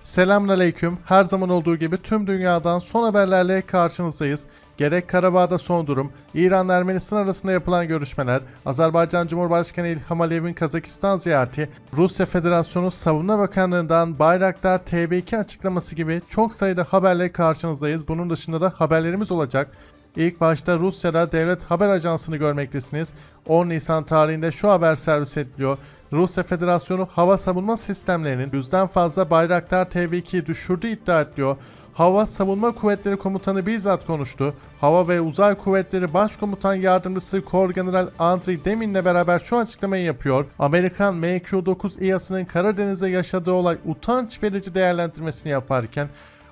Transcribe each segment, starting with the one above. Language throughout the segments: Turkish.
Selamünaleyküm. Her zaman olduğu gibi tüm dünyadan son haberlerle karşınızdayız. Gerek Karabağ'da son durum, İran Ermenistan arasında yapılan görüşmeler, Azerbaycan Cumhurbaşkanı İlham Aliyev'in Kazakistan ziyareti, Rusya Federasyonu Savunma Bakanlığı'ndan Bayraktar TB2 açıklaması gibi çok sayıda haberle karşınızdayız. Bunun dışında da haberlerimiz olacak. İlk başta Rusya'da devlet haber ajansını görmektesiniz. 10 Nisan tarihinde şu haber servis ediliyor. Rusya Federasyonu hava savunma sistemlerinin yüzden fazla Bayraktar TB2'yi düşürdüğü iddia ediliyor. Hava Savunma Kuvvetleri Komutanı bizzat konuştu. Hava ve Uzay Kuvvetleri Başkomutan Yardımcısı Kor General Andriy Demin'le beraber şu açıklamayı yapıyor. Amerikan MQ-9 İHA'sının Karadeniz'de yaşadığı olay utanç verici değerlendirmesini yaparken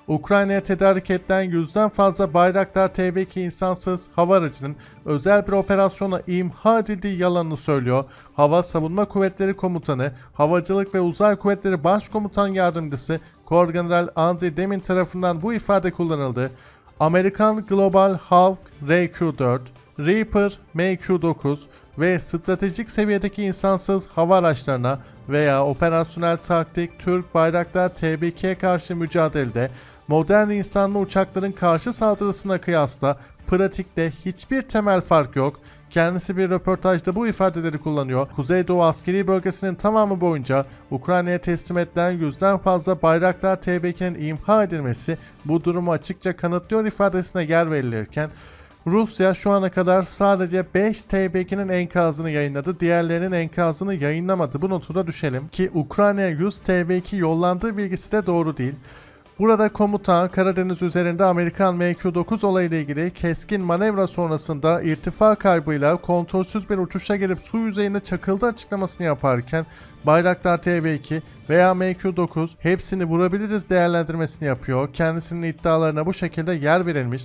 Ukrayna'ya tedarik edilen yüzden fazla Bayraktar TB2 insansız hava aracının özel bir operasyona imha edildiği yalanını söylüyor. Hava Savunma Kuvvetleri Komutanı, Havacılık ve Uzay Kuvvetleri Başkomutan Yardımcısı Kor General Andriy Demin tarafından bu ifade kullanıldı. Amerikan Global Hawk RQ-4, Reaper MQ-9 ve stratejik seviyedeki insansız hava araçlarına veya operasyonel taktik Türk Bayraktar TB2'ye karşı mücadelede modern insanlı uçakların karşı saldırısına kıyasla pratikte hiçbir temel fark yok. Kendisi bir röportajda bu ifadeleri kullanıyor. Kuzeydoğu askeri bölgesinin tamamı boyunca Ukrayna'ya teslim edilen yüzden fazla Bayraktar TB2'nin imha edilmesi bu durumu açıkça kanıtlıyor ifadesine yer verilirken Rusya şu ana kadar sadece 5 TB2'nin enkazını yayınladı. Diğerlerinin enkazını yayınlamadı. Bu notu da düşelim ki Ukrayna'ya 100 TB2 yollandığı bilgisi de doğru değil. Burada komutan Karadeniz üzerinde Amerikan MQ-9 olayıyla ilgili keskin manevra sonrasında irtifa kaybıyla kontrolsüz bir uçuşa girip su yüzeyine çakıldı açıklamasını yaparken Bayraktar TB2 veya MQ-9 hepsini vurabiliriz değerlendirmesini yapıyor. Kendisinin iddialarına bu şekilde yer verilmiş.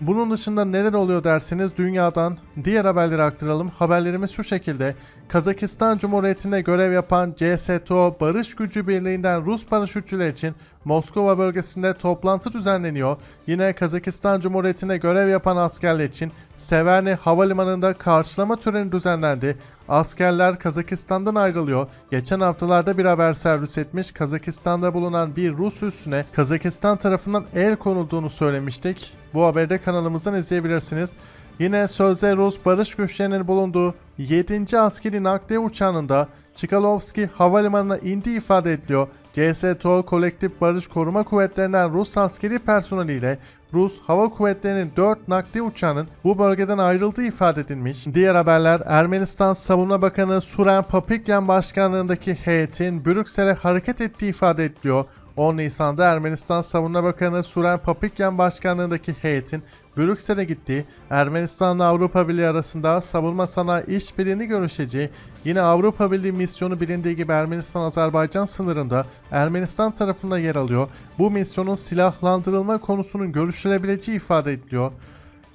Bunun dışında neler oluyor derseniz dünyadan diğer haberleri aktaralım. Haberlerimiz şu şekilde. Kazakistan Cumhuriyeti'nde görev yapan CSTO Barış Gücü Birliği'nden Rus paraşütçüler için Moskova bölgesinde toplantı düzenleniyor. Yine Kazakistan Cumhuriyeti'nde görev yapan askerler için Severny Havalimanı'nda karşılama töreni düzenlendi. Askerler Kazakistan'dan ayrılıyor. Geçen haftalarda bir haber servis etmiş. Kazakistan'da bulunan bir Rus üssüne Kazakistan tarafından el konulduğunu söylemiştik. Bu haberi de kanalımızdan izleyebilirsiniz. Yine sözde Rus barış güçlerinin bulunduğu 7. askeri nakliye uçağında Çikalovski havalimanına indiği ifade ediliyor. CSTO Kolektif Barış Koruma Kuvvetlerinden Rus askeri personeliyle Rus Hava Kuvvetleri'nin 4 nakliye uçağının bu bölgeden ayrıldığı ifade edilmiş. Diğer haberler Ermenistan Savunma Bakanı Suren Papikyan başkanlığındaki heyetin Brüksel'e hareket ettiği ifade ediliyor. 10 Nisan'da Ermenistan Savunma Bakanı Suren Papikyan başkanlığındaki heyetin Brüksel'e gittiği, Ermenistan'la Avrupa Birliği arasında savunma sanayi işbirliğini görüşeceği, yine Avrupa Birliği misyonu bilindiği gibi Ermenistan-Azerbaycan sınırında Ermenistan tarafında yer alıyor. Bu misyonun silahlandırılma konusunun görüşülebileceği ifade ediliyor.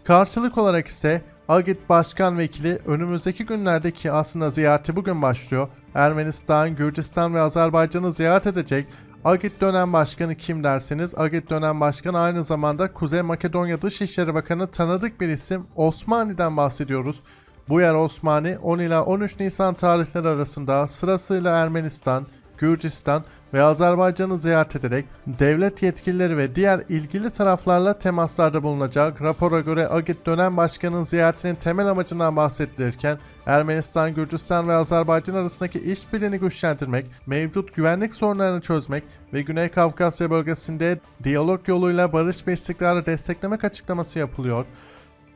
Karşılık olarak ise Agit Başkan Vekili önümüzdeki günlerdeki aslında ziyareti bugün başlıyor. Ermenistan, Gürcistan ve Azerbaycan'ı ziyaret edecek. Agit dönem başkanı kim derseniz Agit dönem başkanı aynı zamanda Kuzey Makedonya Dışişleri Bakanı tanıdık bir isim Osmani'den bahsediyoruz. Bu yer Osmani 10 ila 13 Nisan tarihleri arasında sırasıyla Ermenistan, Gürcistan ve Azerbaycan'ı ziyaret ederek devlet yetkilileri ve diğer ilgili taraflarla temaslarda bulunacak. Rapora göre Agit dönem başkanının ziyaretinin temel amacından bahsedilirken Ermenistan, Gürcistan ve Azerbaycan arasındaki işbirliğini güçlendirmek, mevcut güvenlik sorunlarını çözmek ve Güney Kafkasya bölgesinde diyalog yoluyla barış ve istikrarı desteklemek açıklaması yapılıyor.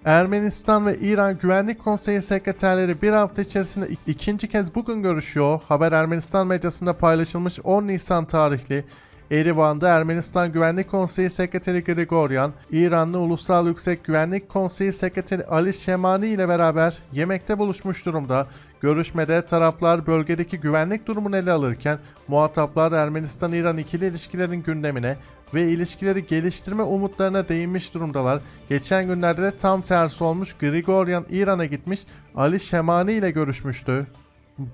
Ermenistan ve İran Güvenlik Konseyi sekreterleri bir hafta içerisinde ik- ikinci kez bugün görüşüyor. Haber Ermenistan medyasında paylaşılmış 10 Nisan tarihli Erivan'da Ermenistan Güvenlik Konseyi Sekreteri Grigoryan, İranlı Ulusal Yüksek Güvenlik Konseyi Sekreteri Ali Şemani ile beraber yemekte buluşmuş durumda. Görüşmede taraflar bölgedeki güvenlik durumunu ele alırken muhataplar Ermenistan-İran ikili ilişkilerin gündemine ve ilişkileri geliştirme umutlarına değinmiş durumdalar. Geçen günlerde de tam tersi olmuş Grigoryan İran'a gitmiş Ali Şemani ile görüşmüştü.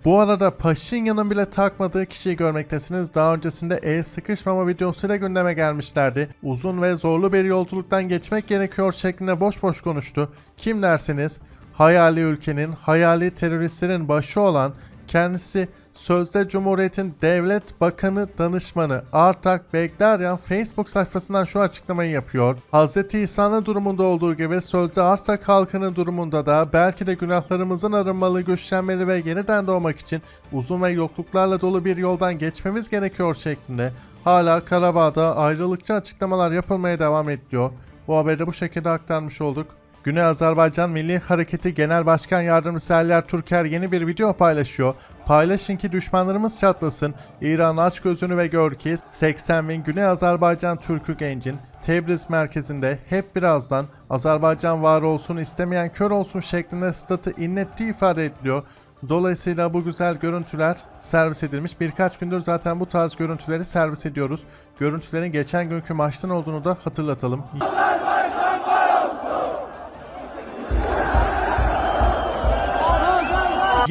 Bu arada Paşinyan'ın bile takmadığı kişiyi görmektesiniz. Daha öncesinde el sıkışmama videosuyla gündeme gelmişlerdi. Uzun ve zorlu bir yolculuktan geçmek gerekiyor şeklinde boş boş konuştu. Kim derseniz hayali ülkenin, hayali teröristlerin başı olan kendisi Sözde Cumhuriyet'in Devlet Bakanı Danışmanı Artak Begleryan Facebook sayfasından şu açıklamayı yapıyor. Hz. İsa'nın durumunda olduğu gibi sözde Arsak halkının durumunda da belki de günahlarımızın arınmalı, güçlenmeli ve yeniden doğmak için uzun ve yokluklarla dolu bir yoldan geçmemiz gerekiyor şeklinde hala Karabağ'da ayrılıkçı açıklamalar yapılmaya devam ediyor. Bu haberi bu şekilde aktarmış olduk. Güney Azerbaycan Milli Hareketi Genel Başkan Yardımcısı Eller Türker yeni bir video paylaşıyor. Paylaşın ki düşmanlarımız çatlasın. İran aç gözünü ve gör ki 80 bin Güney Azerbaycan Türk'ü gencin Tebriz merkezinde hep birazdan Azerbaycan var olsun istemeyen kör olsun şeklinde statı inlettiği ifade ediliyor. Dolayısıyla bu güzel görüntüler servis edilmiş. Birkaç gündür zaten bu tarz görüntüleri servis ediyoruz. Görüntülerin geçen günkü maçtan olduğunu da hatırlatalım.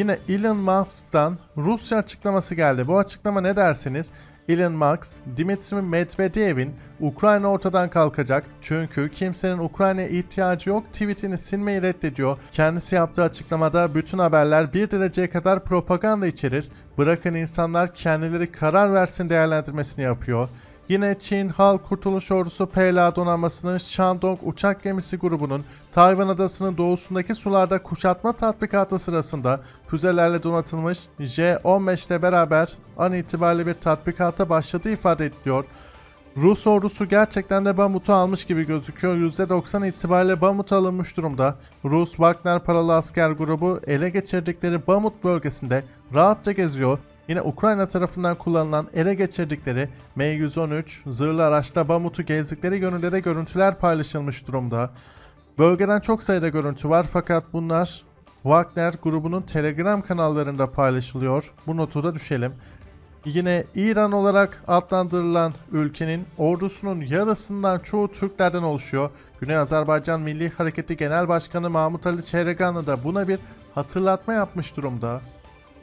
Yine Elon Musk'tan Rusya açıklaması geldi. Bu açıklama ne dersiniz? Elon Musk, Dmitry Medvedev'in Ukrayna ortadan kalkacak çünkü kimsenin Ukrayna'ya ihtiyacı yok tweetini silmeyi reddediyor. Kendisi yaptığı açıklamada bütün haberler bir dereceye kadar propaganda içerir. Bırakın insanlar kendileri karar versin değerlendirmesini yapıyor. Yine Çin Halk Kurtuluş Ordusu PLA donanmasının Shandong uçak gemisi grubunun Tayvan adasının doğusundaki sularda kuşatma tatbikatı sırasında füzelerle donatılmış J-15 ile beraber an itibariyle bir tatbikata başladığı ifade ediliyor. Rus ordusu gerçekten de Bamut'u almış gibi gözüküyor. %90 itibariyle Bamut alınmış durumda. Rus Wagner paralı asker grubu ele geçirdikleri Bamut bölgesinde rahatça geziyor. Yine Ukrayna tarafından kullanılan ele geçirdikleri M113 zırhlı araçta Bamut'u gezdikleri yönünde de görüntüler paylaşılmış durumda. Bölgeden çok sayıda görüntü var fakat bunlar Wagner grubunun Telegram kanallarında paylaşılıyor. Bu notu da düşelim. Yine İran olarak adlandırılan ülkenin ordusunun yarısından çoğu Türklerden oluşuyor. Güney Azerbaycan Milli Hareketi Genel Başkanı Mahmut Ali Çehreganlı da buna bir hatırlatma yapmış durumda.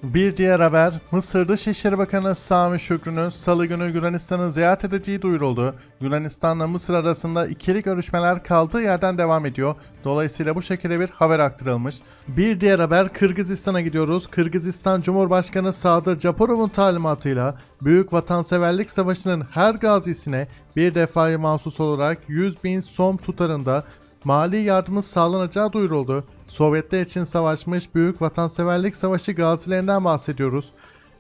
Bir diğer haber, Mısır Dışişleri Bakanı Sami Şükrü'nün salı günü Yunanistan'ı ziyaret edeceği duyuruldu. Yunanistan'la Mısır arasında ikili görüşmeler kaldığı yerden devam ediyor. Dolayısıyla bu şekilde bir haber aktarılmış. Bir diğer haber Kırgızistan'a gidiyoruz. Kırgızistan Cumhurbaşkanı Sadır Japarov'un talimatıyla Büyük Vatanseverlik Savaşı'nın her gazisine bir defaya mahsus olarak 100 bin som tutarında mali yardımın sağlanacağı duyuruldu. Sovyetler için savaşmış Büyük Vatanseverlik Savaşı gazilerinden bahsediyoruz.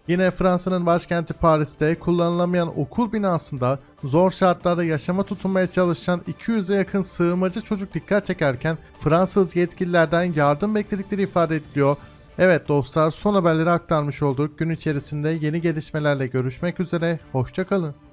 Yine Fransa'nın başkenti Paris'te kullanılamayan okul binasında zor şartlarda yaşama tutunmaya çalışan 200'e yakın sığınmacı çocuk dikkat çekerken Fransız yetkililerden yardım bekledikleri ifade ediliyor. Evet dostlar son haberleri aktarmış olduk. Gün içerisinde yeni gelişmelerle görüşmek üzere. Hoşçakalın.